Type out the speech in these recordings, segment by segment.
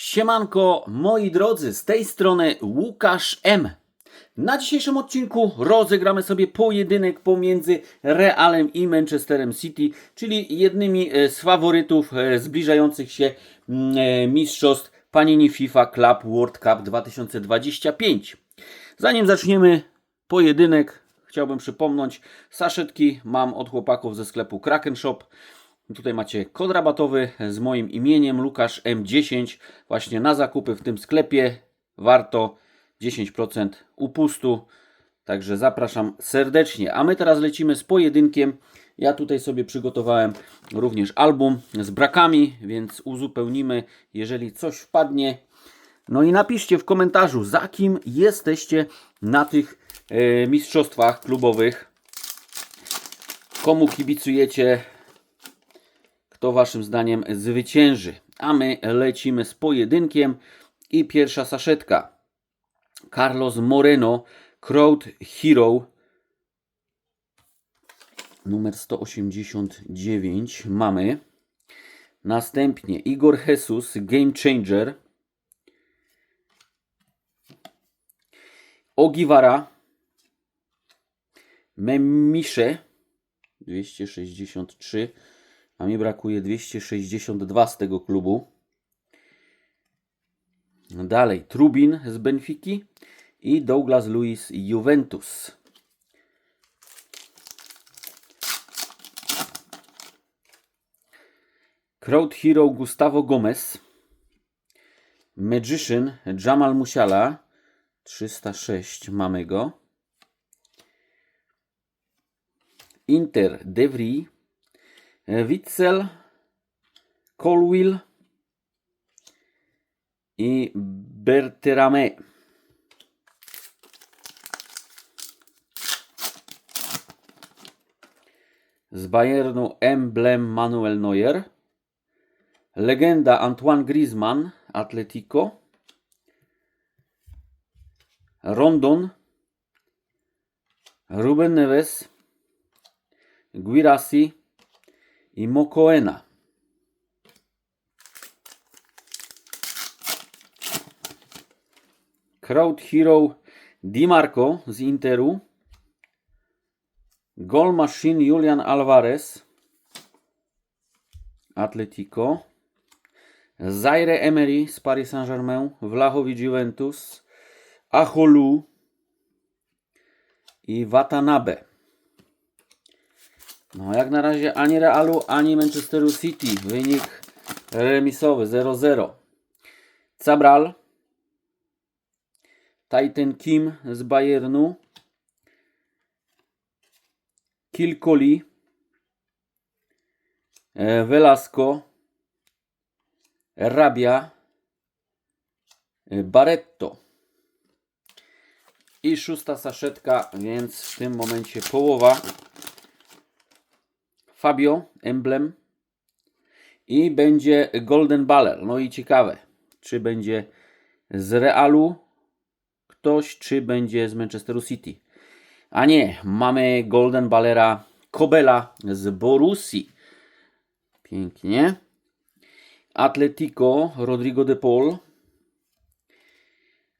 Siemanko, moi drodzy, z tej strony Łukasz M. Na dzisiejszym odcinku rozegramy sobie pojedynek pomiędzy Realem i Manchesterem City, czyli jednymi e, z faworytów e, zbliżających się mm, e, mistrzostw Panini FIFA Club World Cup 2025. Zanim zaczniemy pojedynek, chciałbym przypomnieć, saszetki mam od chłopaków ze sklepu Kraken Shop. Tutaj macie kod rabatowy z moim imieniem Lukasz M10 właśnie na zakupy w tym sklepie. Warto 10% upustu. Także zapraszam serdecznie. A my teraz lecimy z pojedynkiem. Ja tutaj sobie przygotowałem również album z brakami, więc uzupełnimy, jeżeli coś wpadnie. No i napiszcie w komentarzu, za kim jesteście na tych e, mistrzostwach klubowych. Komu kibicujecie, kto waszym zdaniem zwycięży. A my lecimy z pojedynkiem i pierwsza saszetka. Carlos Moreno, Crowd Hero, numer 189 mamy. Następnie Igor Jesus, Game Changer. Ogiwara, Memisze, 263. A mi brakuje 262 z tego klubu. Dalej Trubin z Benfiki i Douglas Luiz Juventus. Crowd Hero Gustavo Gomez. Magician Jamal Musiala 306 mamy go. Inter De Vries Witzel, Colwill i Berterame. Z Bayernu emblem Manuel Neuer. Legenda Antoine Griezmann, Atletico. Rondon. Ruben Neves. Guirassi i Mokoena. Crowd Hero Di Marco z Interu. Goal Machine Julian Alvarez. Atletico. Zaire Emery z Paris Saint-Germain. Vlahovic Juventus. Acholu. I Watanabe. No jak na razie ani Realu, ani Manchesteru City. Wynik remisowy 0-0. Cabral. Titan Kim z Bayernu. Kilkoli. E, Velasco. Rabia. e, Barretto. I szósta saszetka, więc w tym momencie połowa. Fabio, emblem. I będzie Golden Baller. No i ciekawe, czy będzie z Realu ktoś, czy będzie z Manchesteru City. A nie, mamy Golden Ballera Kobela z Borussii. Pięknie. Atletico, Rodrigo de Paul.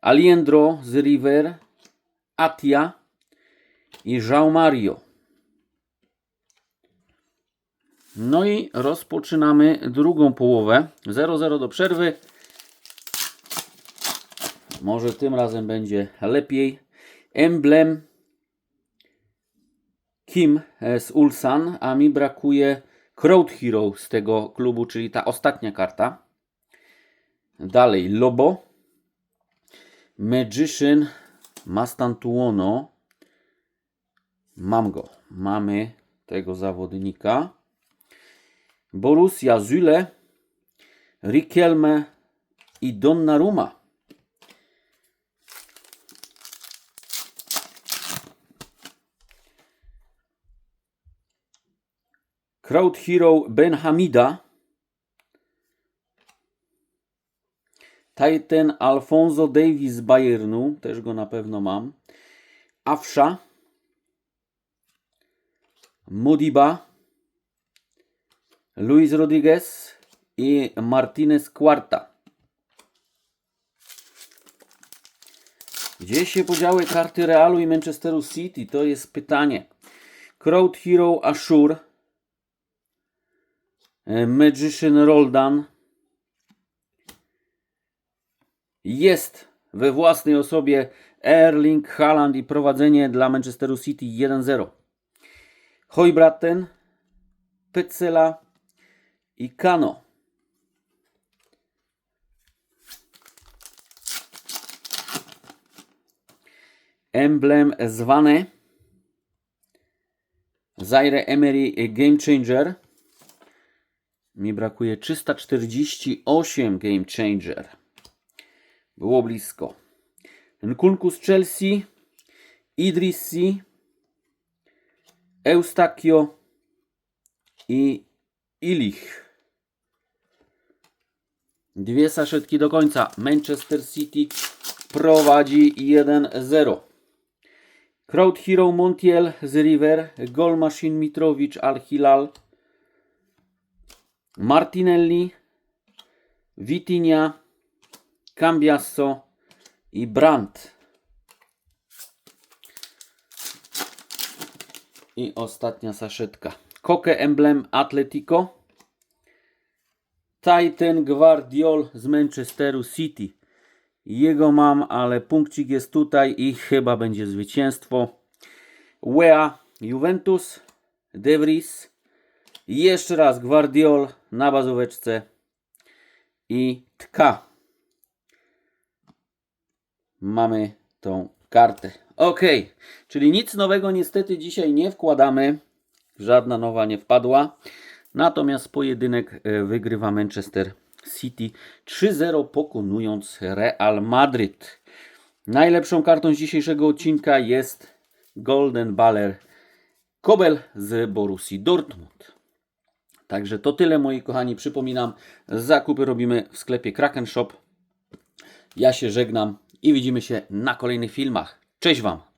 Aliendro z River. Atia i João Mario. No i rozpoczynamy drugą połowę. 0-0 do przerwy. Może tym razem będzie lepiej. Emblem Kim z Ulsan, a mi brakuje Crowd Hero z tego klubu, czyli ta ostatnia karta. Dalej Lobo. Magician Mastantuono. Mam go. Mamy tego zawodnika. Borussia Zule, Riquelme i Donnarumma. Crowd Hero Ben Hamida. Titan Alfonso Davis z Bayernu, też go na pewno mam. Afsha. Modiba. Luis Rodríguez i Martinez Quarta. Gdzie się podziały karty Realu i Manchesteru City? To jest pytanie. Crowd Hero Ashur. E, Magician Roldan. Jest we własnej osobie Erling Haaland i prowadzenie dla Manchesteru City 1-0. Hojbraten, Petzela, i Kano. Emblem zwany Zaire Emery Game Changer. Mi brakuje 348 Game Changer. Było blisko. Nkunku z Chelsea, Idrissi, Eustachio i Ilich. Dwie saszetki do końca. Manchester City prowadzi 1-0. Crowd Hero Montiel z River, Goal Machine Mitrowicz Al Hilal, Martinelli, Vitinha, Cambiasso i Brandt. I ostatnia saszetka. Koke Emblem Atletico. Titan Guardiol z Manchesteru City. Jego mam, ale punkcik jest tutaj i chyba będzie zwycięstwo. Wea Juventus, De Vries. Jeszcze raz Guardiol na bazóweczce i Tka. Mamy tą kartę. Ok, czyli nic nowego niestety dzisiaj nie wkładamy. Żadna nowa nie wpadła. Natomiast pojedynek e, wygrywa Manchester City 3-0 pokonując Real Madryt. Najlepszą kartą z dzisiejszego odcinka jest Golden Baller Kobel z Borussii Dortmund. Także to tyle moi kochani. Przypominam, zakupy robimy w sklepie Kraken Shop. Ja się żegnam i widzimy się na kolejnych filmach. Cześć Wam!